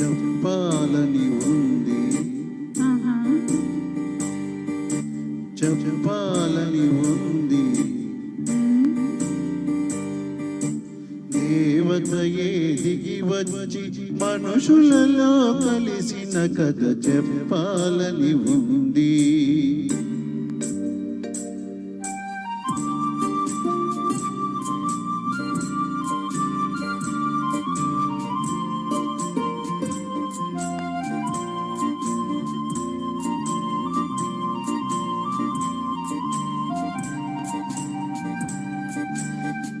చెప్పాలని ఉంది. చెప్పాలని ఉంది. దేవతయే దిగి వచ్చి మనుషులలో కలిసిన కథ చెప్పాలని ఉంది.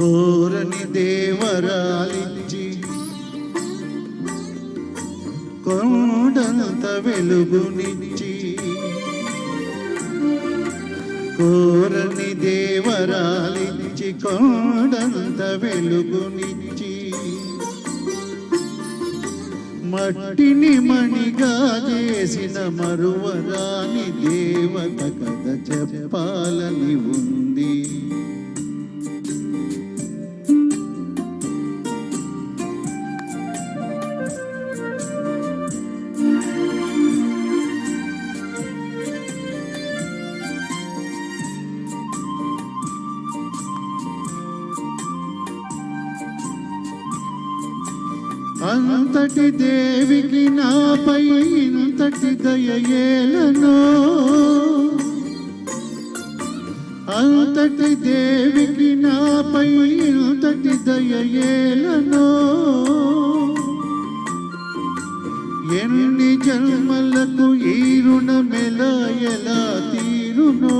కోరని దేవరాలించి కొండంత వెలుగునిచ్చి కోరని దేవరాలించి కొండంత వెలుగునిచ్చి మట్టిని మణిగా చేసిన మరువరాని దేవత కథ చెప్పాలని ఉంది. అంతటి దేవికి నాపై ఇంతటి దయయేలను అంతటి దేవికి నాపై ఇంతటి దయయేలను ఎన్ని జన్మలకు ఈ రుణమెలా ఎలా తీరునో?